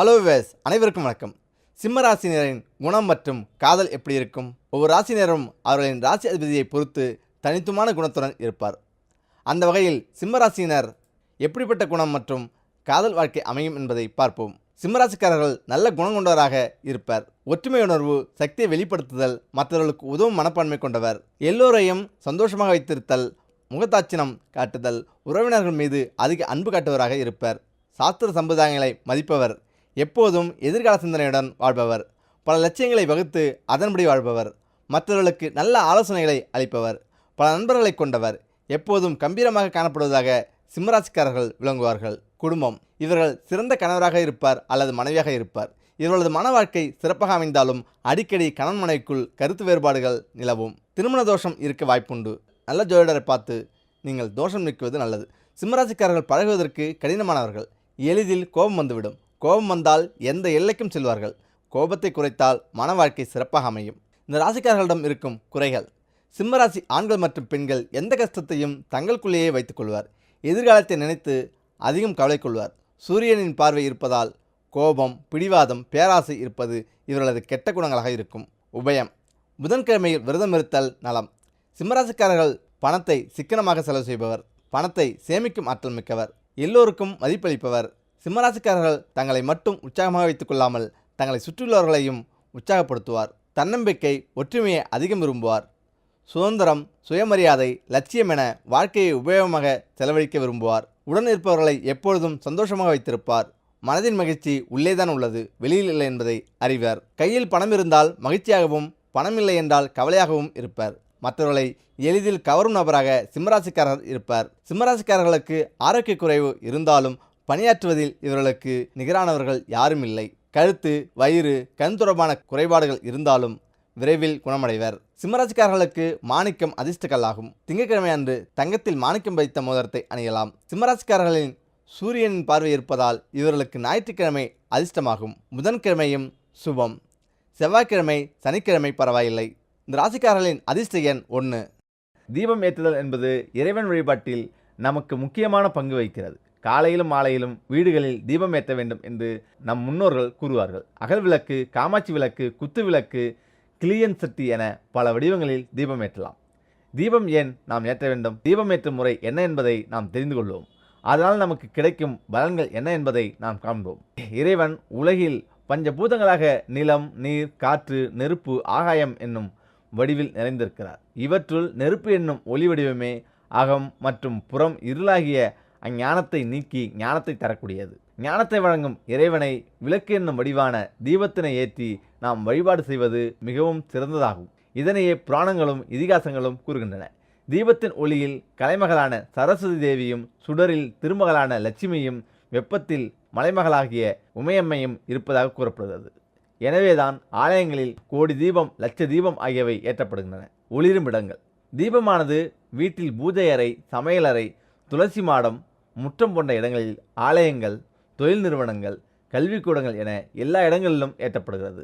Hello ways அனைவருக்கும் வணக்கம். சிம்ம ராசினியரின் குணம் மற்றும் காதல் எப்படி இருக்கும்? ஒவ்வொரு ராசினரும் அவர்களின் ராசி அதிபதியை பொறுத்து தனித்துவமான குணத்துடன் இருப்பார். அந்த வகையில் சிம்ம ராசியினர் எப்படிப்பட்ட குணம் மற்றும் காதல் வாழ்க்கை அமையும் என்பதை பார்ப்போம். சிம்மராசிக்காரர்கள் நல்ல குணம் கொண்டவராக இருப்பார். ஒற்றுமை உணர்வு சக்தியை வெளிப்படுத்துதல் மற்றவர்களுக்கு உதவும் மனப்பான்மை கொண்டவர். எல்லோரையும் சந்தோஷமாக வைத்திருத்தல் முகத்தாட்சினம் காட்டுதல் உறவினர்கள் மீது அதிக அன்பு காட்டுவராக இருப்பார். சாஸ்திர சம்பிரதாயங்களை மதிப்பவர். எப்போதும் எதிர்கால சிந்தனையுடன் வாழ்பவர். பல லட்சியங்களை வகுத்து அதன்படி வாழ்பவர். மற்றவர்களுக்கு நல்ல ஆலோசனைகளை அளிப்பவர். பல நண்பர்களை கொண்டவர். எப்போதும் கம்பீரமாக காணப்படுவதாக சிம்மராசிக்காரர்கள் விளங்குவார்கள். குடும்பம். இவர்கள் சிறந்த கணவராக இருப்பார் அல்லது மனைவியாக இருப்பார். இவர்களது மன வாழ்க்கை சிறப்பாக அமைந்தாலும் அடிக்கடி கணவன் மனைவிக்குள் கருத்து வேறுபாடுகள் நிலவும். திருமண தோஷம் இருக்க வாய்ப்புண்டு. நல்ல ஜோதிடரை பார்த்து நீங்கள் தோஷம் நீக்குவது நல்லது. சிம்மராசிக்காரர்கள் பழகுவதற்கு கடினமானவர்கள். எளிதில் கோபம் வந்துவிடும். கோபம் வந்தால் எந்த எல்லைக்கும் செல்வார்கள். கோபத்தை குறைத்தால் மன வாழ்க்கை சிறப்பாக அமையும். இந்த ராசிக்காரர்களிடம் இருக்கும் குறைகள். சிம்மராசி ஆண்கள் மற்றும் பெண்கள் எந்த கஷ்டத்தையும் தங்களுக்குள்ளேயே வைத்துக் கொள்வார். எதிர்காலத்தை நினைத்து அதிகம் கவலை கொள்வார். சூரியனின் பார்வை இருப்பதால் கோபம் பிடிவாதம் பேராசை இருப்பது இவர்களது கெட்ட குணங்களாக இருக்கும். உபயம். புதன்கிழமையில் விரதம் இருத்தல் நலம். சிம்மராசிக்காரர்கள் பணத்தை சிக்கனமாக செலவு செய்பவர். பணத்தை சேமிக்கும் ஆற்றல் மிக்கவர். எல்லோருக்கும் மதிப்பளிப்பவர். சிம்மராசிக்காரர்கள் தங்களை மட்டும் உற்சாகமாக வைத்துக் கொள்ளாமல் தங்களை சுற்றியுள்ளவர்களையும் உற்சாகப்படுத்துவார். தன்னம்பிக்கை ஒற்றுமையை அதிகம் விரும்புவார். சுதந்திரம் சுயமரியாதை லட்சியம் என வாழ்க்கையை உபயோகமாக செலவழிக்க விரும்புவார். உடன் இருப்பவர்களை எப்பொழுதும் சந்தோஷமாக வைத்திருப்பார். மனதின் மகிழ்ச்சி உள்ளேதான் உள்ளது வெளியில் இல்லை என்பதை அறிவார். கையில் பணம் இருந்தால் மகிழ்ச்சியாகவும் பணம் இல்லை என்றால் கவலையாகவும் இருப்பார். மற்றவர்களை எளிதில் கவரும் நபராக சிம்மராசிக்காரர் இருப்பார். சிம்மராசிக்காரர்களுக்கு ஆரோக்கிய குறைவு இருந்தாலும் பணியாற்றுவதில் இவர்களுக்கு நிகரானவர்கள் யாரும் இல்லை. கழுத்து வயிறு கண் தொடர்பான குறைபாடுகள் இருந்தாலும் விரைவில் குணமடைவர். சிம்மராசிக்காரர்களுக்கு மாணிக்கம் அதிர்ஷ்டக்கல்லாகும். திங்கட்கிழமை அன்று தங்கத்தில் மாணிக்கம் வைத்த மோதிரத்தை அணியலாம். சிம்மராசிக்காரர்களின் சூரியனின் பார்வை இருப்பதால் இவர்களுக்கு ஞாயிற்றுக்கிழமை அதிர்ஷ்டமாகும். புதன்கிழமையும் சுபம். செவ்வாய்க்கிழமை சனிக்கிழமை பரவாயில்லை. இந்த ராசிக்காரர்களின் அதிர்ஷ்ட எண் ஒன்று தீபம் ஏற்றுதல் என்பது இறைவன் வழிபாட்டில் நமக்கு முக்கியமான பங்கு வகிக்கிறது. காலையிலும் மாலையிலும் வீடுகளில் தீபம் ஏற்ற வேண்டும் என்று நம் முன்னோர்கள் கூறுவார்கள். அகல் விளக்கு காமாட்சி விளக்கு குத்து விளக்கு கிளியன் சட்டி என பல வடிவங்களில் தீபம் ஏற்றலாம். தீபம் ஏன் நாம் ஏற்ற வேண்டும்? தீபம் ஏற்றும் முறை என்ன என்பதை நாம் தெரிந்து கொள்வோம். அதனால் நமக்கு கிடைக்கும் பலன்கள் என்ன என்பதை நாம் காண்போம். இறைவன் உலகில் பஞ்சபூதங்களாக நிலம் நீர் காற்று நெருப்பு ஆகாயம் என்னும் வடிவில் நிறைந்திருக்கிறார். இவற்றுள் நெருப்பு என்னும் ஒளி வடிவமே அகம் மற்றும் புறம் இருளாகிய அஞ்ஞானத்தை நீக்கி ஞானத்தை தரக்கூடியது. ஞானத்தை வழங்கும் இறைவனை விளக்கு என்னும் வடிவான தீபத்தினை ஏற்றி நாம் வழிபாடு செய்வது மிகவும் சிறந்ததாகும். இதனையே புராணங்களும் இதிகாசங்களும் கூறுகின்றன. தீபத்தின் ஒளியில் கலைமகளான சரஸ்வதி தேவியும் சுடரில் திருமகளான லட்சுமியும் வெப்பத்தில் மலைமகளாகிய உமையம்மையும் இருப்பதாக கூறப்படுகிறது. எனவேதான் ஆலயங்களில் கோடி தீபம் லட்ச தீபம் ஆகியவை ஏற்றப்படுகின்றன. ஒளிரும் இடங்கள். தீபமானது வீட்டில் பூஜை அறை சமையலறை துளசி மாடம் முற்றம் போன்ற இடங்களில் ஆலயங்கள் தொழில் நிறுவனங்கள் கல்விக்கூடங்கள் என எல்லா இடங்களிலும் ஏற்றப்படுகிறது.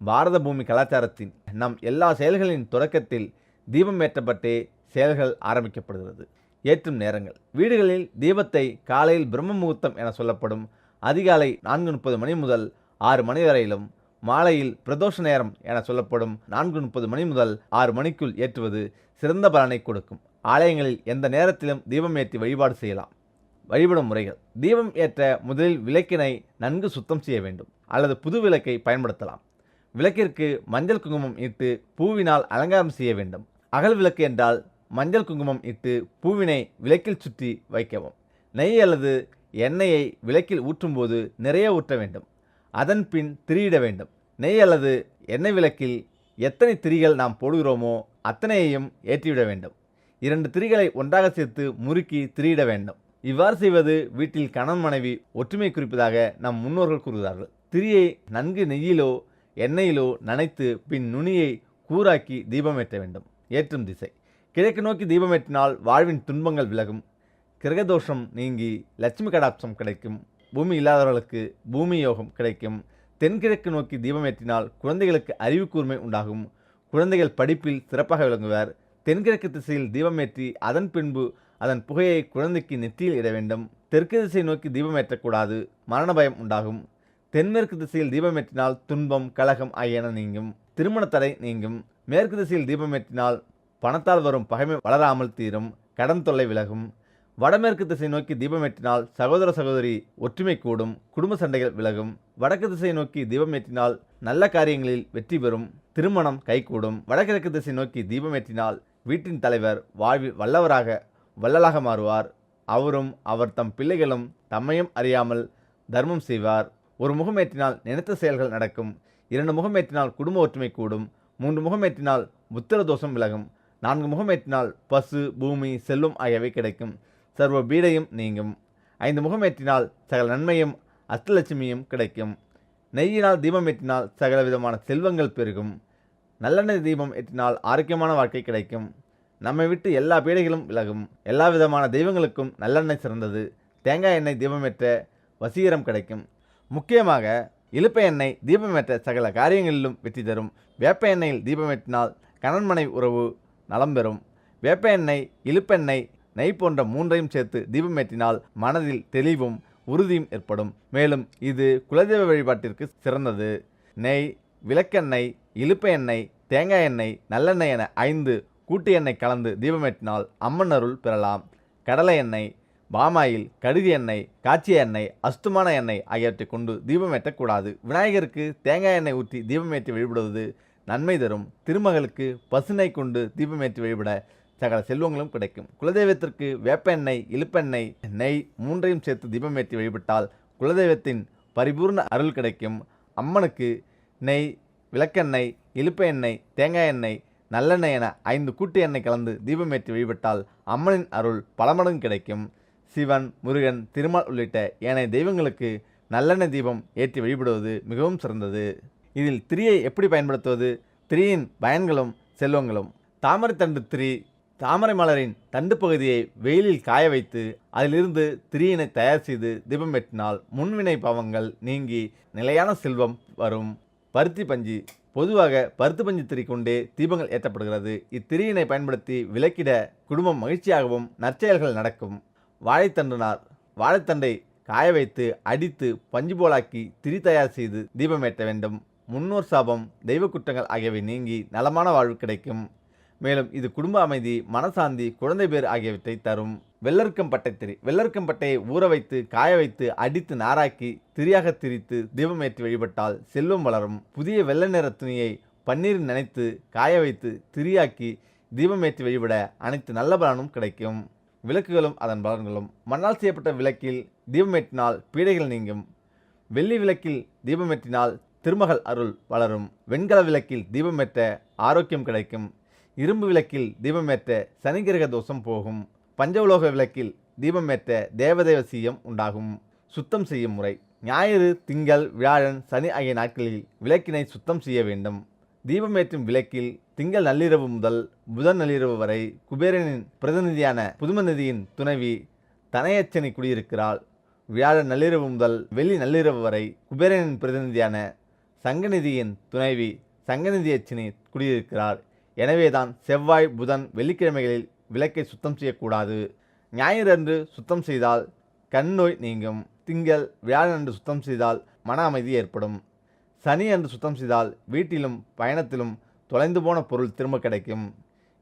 பாரத பூமி கலாச்சாரத்தின் நம் எல்லா செயல்களின் தொடக்கத்தில் தீபம் ஏற்றப்பட்டே செயல்கள் ஆரம்பிக்கப்படுகிறது. ஏற்றும் நேரங்கள். வீடுகளில் தீபத்தை காலையில் பிரம்ம முகூர்த்தம் என சொல்லப்படும் அதிகாலை நான்கு முப்பது மணி முதல் ஆறு மணி வரையிலும் மாலையில் பிரதோஷ நேரம் என சொல்லப்படும் நான்கு முப்பது மணி முதல் ஆறு மணிக்குள் ஏற்றுவது சிறந்த பலனை கொடுக்கும். ஆலயங்களில் எந்த நேரத்திலும் தீபம் ஏற்றி வழிபாடு செய்யலாம். வழிபடும் முறைகள். தீபம் ஏற்ற முதலில் விளக்கினை நன்கு சுத்தம் செய்ய வேண்டும். அல்லது புது விளக்கை பயன்படுத்தலாம். விளக்கிற்கு மஞ்சள் குங்குமம் இட்டு பூவினால் அலங்காரம் செய்ய வேண்டும். அகல் விளக்கு என்றால் மஞ்சள் குங்குமம் இட்டு பூவினை விளக்கில் சுற்றி வைக்கவும். நெய் அல்லது எண்ணெயை விளக்கில் ஊற்றும்போது நிறைய ஊற்ற வேண்டும். அதன் பின் திரியிட வேண்டும். நெய் அல்லது எண்ணெய் விளக்கில் எத்தனை திரிகள் நாம் போடுகிறோமோ அத்தனையையும் ஏற்றிவிட வேண்டும். இரண்டு திரிகளை ஒன்றாக சேர்த்து முறுக்கி திரியிட வேண்டும். இவ்வாறு செய்வது வீட்டில் கணவன் மனைவி ஒற்றுமை குறிப்பதாக நம் முன்னோர்கள் கூறுகிறார்கள். திரியை நன்கு நெய்யிலோ எண்ணெயிலோ நனைத்து பின் நுனியை கூராக்கி தீபம் ஏற்ற வேண்டும். ஏற்றும் திசை. கிழக்கு நோக்கி தீபம் ஏற்றினால் வாழ்வின் துன்பங்கள் விலகும். கிரகதோஷம் நீங்கி லட்சுமி கடாட்சம் கிடைக்கும். பூமி இல்லாதவர்களுக்கு பூமி யோகம் கிடைக்கும். தென்கிழக்கு நோக்கி தீபம் ஏற்றினால் குழந்தைகளுக்கு அறிவு கூர்மை உண்டாகும். குழந்தைகள் படிப்பில் சிறப்பாக விளங்குவர். தென்கிழக்கு திசையில் தீபமேற்றி அதன் பின்பு அதன் புகையை குழந்தைக்கு நெற்றியில் இட வேண்டும். தெற்கு திசை நோக்கி தீபம் ஏற்றக்கூடாது. மரண பயம் உண்டாகும். தென்மேற்கு திசையில் தீபமேற்றினால் துன்பம் கலகம் ஆகியன நீங்கும். திருமண தடை நீங்கும். மேற்கு திசையில் தீபமேற்றினால் பணத்தால் வரும் பகைமை வளராமல் தீரும். கடன் தொல்லை விலகும். வடமேற்கு திசை நோக்கி தீபமேற்றினால் சகோதர சகோதரி ஒற்றுமை கூடும். குடும்ப சண்டைகள் விலகும். வடக்கு திசை நோக்கி தீபமேற்றினால் நல்ல காரியங்களில் வெற்றி பெறும். திருமணம் கைகூடும். வடகிழக்கு திசை நோக்கி தீபமேற்றினால் வீட்டின் தலைவர் வாழ்வில் வல்லவராக வள்ளலாக மாறுவார். அவரும் அவர் தம் பிள்ளைகளும் தம்மையும் அறியாமல் தர்மம் செய்வார். ஒரு முகமேற்றினால் நினைத்த செயல்கள் நடக்கும். இரண்டு முகமேற்றினால் குடும்ப ஒற்றுமை கூடும். மூன்று முகமேற்றினால் புத்திர தோஷம் விலகும். நான்கு முகமேற்றினால் பசு பூமி செல்வம் ஆகியவை கிடைக்கும். சர்வ பீடையும் நீங்கும். ஐந்து முகமேற்றினால் சகல நன்மையும் அஷ்டலட்சுமியும் கிடைக்கும். நெய்யினால் தீபம் ஏற்றினால் சகல விதமான செல்வங்கள் பெருகும். நல்லெண்ணெய் தீபம் ஏற்றினால் ஆரோக்கியமான வாழ்க்கை கிடைக்கும். நம்மை விட்டு எல்லா பீடைகளும் விலகும். எல்லா விதமான தெய்வங்களுக்கும் நல்லெண்ணெய் சிறந்தது. தேங்காய் எண்ணெய் தீபமேற்ற வசீகரம் கிடைக்கும். முக்கியமாக இழுப்ப எண்ணெய் தீபமேற்ற சகல காரியங்களிலும் வெற்றி தரும். வேப்ப எண்ணெயில் தீபமேற்றினால் கணன்மனை உறவு நலம் பெறும் வேப்ப எண்ணெய் இழுப்பெண்ணெய் நெய் போன்ற மூன்றையும் சேர்த்து தீபமேற்றினால் மனதில் தெளிவும் உறுதியும் ஏற்படும். மேலும் இது குலதெய்வ வழிபாட்டிற்கு சிறந்தது. நெய் விளக்கெண்ணெய் இழுப்ப எண்ணெய் தேங்காய் எண்ணெய் நல்லெண்ணெய் என ஐந்து கூட்டு எண்ணெய் கலந்து தீபமேற்றினால் அம்மன் அருள் பெறலாம். கடலை எண்ணெய் பாமாயில் கடுகு எண்ணெய் காய்ச்சிய எண்ணெய் அஸ்துமான எண்ணெய் ஆகியவற்றை கொண்டு தீபமேற்றக்கூடாது. விநாயகருக்கு தேங்காய் எண்ணெய் ஊற்றி தீபமேற்றி வழிபடுவது நன்மை தரும். திருமகளுக்கு பசுனை கொண்டு தீபமேற்றி வழிபட சகல செல்வங்களும் கிடைக்கும். குலதெய்வத்திற்கு வேப்ப எண்ணெய் இழுப்பெண்ணெய் நெய் மூன்றையும் சேர்த்து தீபமேற்றி வழிபட்டால் குலதெய்வத்தின் பரிபூர்ண அருள் கிடைக்கும். அம்மனுக்கு நெய் விளக்கெண்ணெய் இழுப்ப எண்ணெய் தேங்காய் எண்ணெய் நல்லெண்ணெய் என ஐந்து கூட்டு எண்ணெய் கலந்து தீபமேற்றி வழிபட்டால் அம்மனின் அருள் பல மடங்கு கிடைக்கும். சிவன் முருகன் திருமால் உள்ளிட்ட ஏனைய தெய்வங்களுக்கு நல்லெண்ணெய் தீபம் ஏற்றி வழிபடுவது மிகவும் சிறந்தது. இதில் திரியை எப்படி பயன்படுத்துவது? திரியின் பயன்களும் செல்வங்களும். தாமரை தண்டு திரி தாமரை மலரின் தண்டு பகுதியை வெயிலில் காய வைத்து அதிலிருந்து திரியினை தயார் செய்து தீபம் ஏற்றினால் முன்வினை பாவங்கள் நீங்கி நிலையான செல்வம் வரும். பருத்தி பஞ்சு பொதுவாக பருத்து பஞ்சு திரி கொண்டே தீபங்கள் ஏற்றப்படுகிறது. இத்திரியினை பயன்படுத்தி விளக்கிட குடும்பம் மகிழ்ச்சியாகவும் நற்செயல்கள் நடக்கும். வாழைத்தண்டுனார் வாழைத்தண்டை காய வைத்து அடித்து பஞ்சு போலாக்கி திரி தயார் செய்து தீபம் ஏற்ற வேண்டும். முன்னோர் சாபம் தெய்வ குற்றங்கள் ஆகியவை நீங்கி நலமான வாழ்வு கிடைக்கும். மேலும் இது குடும்ப அமைதி மனசாந்தி குழந்தை பேர் ஆகியவற்றை தரும். வெள்ளருக்கம் பட்டை திரி வெள்ளருக்கம் பட்டையை ஊற வைத்து காய வைத்து அடித்து நாராக்கி திரியாக திரித்து தீபம் ஏற்றி வழிபட்டால் செல்வம் வளரும். புதிய வெள்ளை நிற துணியை பன்னீர் நனைத்து காய வைத்து திரியாக்கி தீபம் ஏற்றி வழிபட அனைத்து நல்ல பலனும் கிடைக்கும். விளக்குகளும் அதன் பலன்களும். மண்ணால் செய்யப்பட்ட விளக்கில் தீபமேற்றினால் பீடைகள் நீங்கும். வெள்ளி விளக்கில் தீபமேற்றினால் திருமகள் அருள் வளரும். வெண்கல விளக்கில் தீபமேற்ற ஆரோக்கியம் கிடைக்கும். இரும்பு விளக்கில் தீபமேற்ற சனிகிரக தோஷம் போகும். பஞ்சவுலோக விளக்கில் தீபமேற்ற தேவதேவ சீயம் உண்டாகும். சுத்தம் செய்யும் முறை. ஞாயிறு திங்கள் வியாழன் சனி ஆகிய நாட்களில் விளக்கினை சுத்தம் செய்ய வேண்டும். தீபமேற்றும் விளக்கில் திங்கள் நள்ளிரவு முதல் புதன் நள்ளிரவு வரை குபேரனின் பிரதிநிதியான புதுமநிதியின் துணைவி தனையச்சனை குடியிருக்கிறாள். வியாழன் நள்ளிரவு முதல் வெள்ளி நள்ளிரவு வரை குபேரனின் பிரதிநிதியான சங்கநிதியின் துணைவி சங்கநிதியச்சினி குடியிருக்கிறார் எனவேதான் செவ்வாய் புதன் வெள்ளிக்கிழமைகளில் விளக்கை சுத்தம் செய்யக்கூடாது. ஞாயிறன்று சுத்தம் செய்தால் கண் நோய் நீங்கும். திங்கள் வியாழனன்று சுத்தம் செய்தால் மன அமைதி ஏற்படும். சனி அன்று சுத்தம் செய்தால் வீட்டிலும் பயணத்திலும் தொலைந்து போன பொருள் திரும்ப கிடைக்கும்.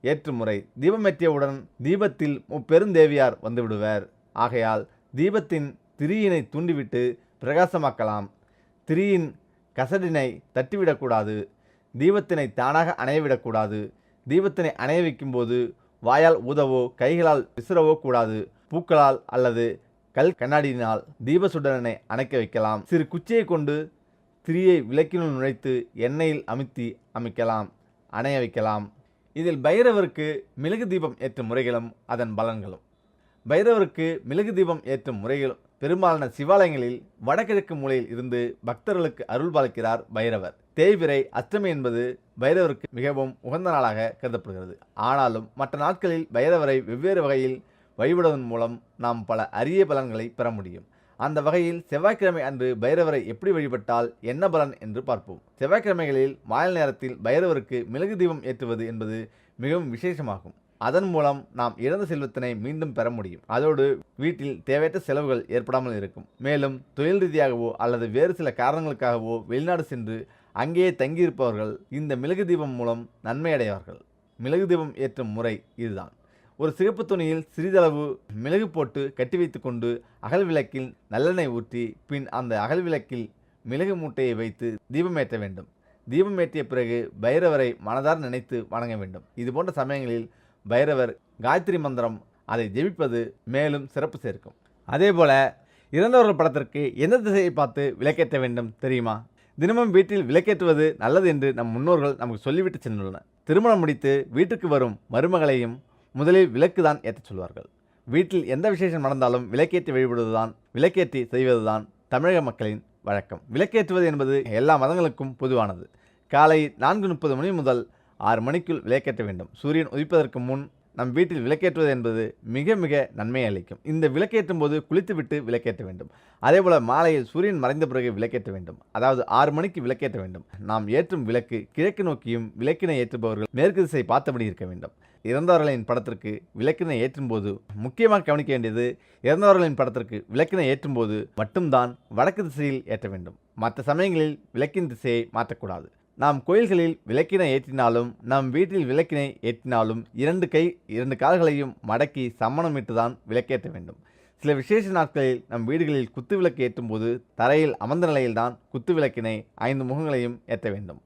ஏற்றுமுறை. தீபமேற்றியவுடன் தீபத்தில் முப்பெருந்தேவியார் வந்துவிடுவர் ஆகையால் தீபத்தின் திரியினை தூண்டிவிட்டு பிரகாசமாக்கலாம். திரியின் கசடினை தட்டிவிடக்கூடாது. தீபத்தினை தானாக அணையவிடக்கூடாது. தீபத்தினை அணைய வைக்கும்போது வாயால் ஊதவோ கைகளால் விசிறவோ கூடாது. பூக்களால் அல்லது கல் கண்ணாடியினால் தீபசுடரனை அணைக்க வைக்கலாம். சிறு குச்சியை கொண்டு திரியை விளக்கினுள் நுழைத்து எண்ணெயில் அமுத்தி அமைக்கலாம். அணைய வைக்கலாம். இதில் பைரவருக்கு மிளகு தீபம் ஏற்றும் முறைகளும் அதன் பலன்களும். பைரவருக்கு மிளகு தீபம் ஏற்றும் முறைகளும் பெரும்பாலான சிவாலயங்களில் வடகிழக்கு மூலையில் இருந்து பக்தர்களுக்கு அருள் பாலிக்கிறார் பைரவர். தேய்பிறை அஷ்டமி என்பது பைரவருக்கு மிகவும் உகந்த நாளாக கருதப்படுகிறது. ஆனாலும் மற்ற நாட்களில் பைரவரை வெவ்வேறு வகையில் வழிபடுவதன் மூலம் நாம் பல அரிய பலன்களை பெற முடியும். அந்த வகையில் செவ்வாய்க்கிழமை அன்று பைரவரை எப்படி வழிபட்டால் என்ன பலன் என்று பார்ப்போம். செவ்வாய்க்கிழமைகளில் மாலை நேரத்தில் பைரவருக்கு மிளகு தீபம் ஏற்றுவது என்பது மிகவும் விசேஷமாகும். அதன் மூலம் நாம் இழந்த செல்வத்தினை மீண்டும் பெற முடியும். அதோடு வீட்டில் தேவையற்ற செலவுகள் ஏற்படாமல் இருக்கும். மேலும் தொழில் ரீதியாகவோ அல்லது வேறு சில காரணங்களுக்காகவோ வெளிநாடு சென்று அங்கேயே தங்கியிருப்பவர்கள் இந்த மிளகு தீபம் மூலம் நன்மை அடைவார்கள் மிளகு தீபம் ஏற்றும் முறை இதுதான். ஒரு சிகப்பு துணியில் சிறிதளவு மிளகு போட்டு கட்டி வைத்துக்கொண்டு அகல் விளக்கில் நல்லெண்ணெய் ஊற்றி பின் அந்த அகல் விளக்கில் மிளகு மூட்டையை வைத்து தீபம் ஏற்ற வேண்டும். தீபம் ஏற்றிய பிறகு பைரவரை மனதார் நினைத்து வணங்க வேண்டும். இது போன்ற சமயங்களில் பைரவர் காயத்ரி மந்திரம் அதை ஜெபிப்பது மேலும் சிறப்பு சேர்க்கும். அதேபோல இறந்தவர்கள் படத்திற்கு எந்த திசையை பார்த்து விளக்கேற்ற வேண்டும் தெரியுமா? தினமும் வீட்டில் விளக்கேற்றுவது நல்லது என்று நம் முன்னோர்கள் நமக்கு சொல்லிவிட்டு சென்றுள்ளனர். திருமணம் முடித்து வீட்டுக்கு வரும் மருமகளையும் முதலில் விளக்கு தான் ஏற்றச் சொல்வார்கள். வீட்டில் எந்த விசேஷம் நடந்தாலும் விளக்கேற்றி வழிபடுவதுதான் விளக்கேற்றி செய்வதுதான் தமிழக மக்களின் வழக்கம். விளக்கேற்றுவது என்பது எல்லா மதங்களுக்கும் பொதுவானது. காலை நான்கு முப்பது மணி முதல் ஆறு மணிக்குள் விளக்கேற்ற வேண்டும். சூரியன் உதிப்பதற்கு முன் நம் வீட்டில் விளக்கேற்றுவது என்பது மிக மிக நன்மை அளிக்கும். இந்த விளக்கேற்றும் போது குளித்துவிட்டு விளக்கேற்ற வேண்டும். அதேபோல மாலையில் சூரியன் மறைந்த பிறகு விளக்கேற்ற வேண்டும். அதாவது ஆறு மணிக்கு விளக்கேற்ற வேண்டும். நாம் ஏற்றும் விளக்கு கிழக்கு நோக்கியும் விளக்கினை ஏற்றுபவர்கள் மேற்கு திசை பார்த்தபடி இருக்க வேண்டும். இறந்தவர்களின் படத்திற்கு விளக்கினை ஏற்றும்போது முக்கியமாக கவனிக்க வேண்டியது இறந்தவர்களின் படத்திற்கு விளக்கினை ஏற்றும்போது மட்டும்தான் வடக்கு திசையில் ஏற்ற வேண்டும். மற்ற சமயங்களில் விளக்கின் திசையை மாற்றக்கூடாது. நாம் கோயில்களில் விளக்கினை ஏற்றினாலும் நம் வீட்டில் விளக்கினை ஏற்றினாலும் இரண்டு கை இரண்டு கால்களையும் மடக்கி சம்மணமிட்டு தான் விளக்கேற்ற வேண்டும். சில விசேஷ நாட்களில் நம் வீடுகளில் குத்து விளக்கு ஏற்றும் போது தரையில் அமர்ந்த நிலையில்தான் குத்து விளக்கினை ஐந்து முகங்களையும் ஏற்ற வேண்டும்.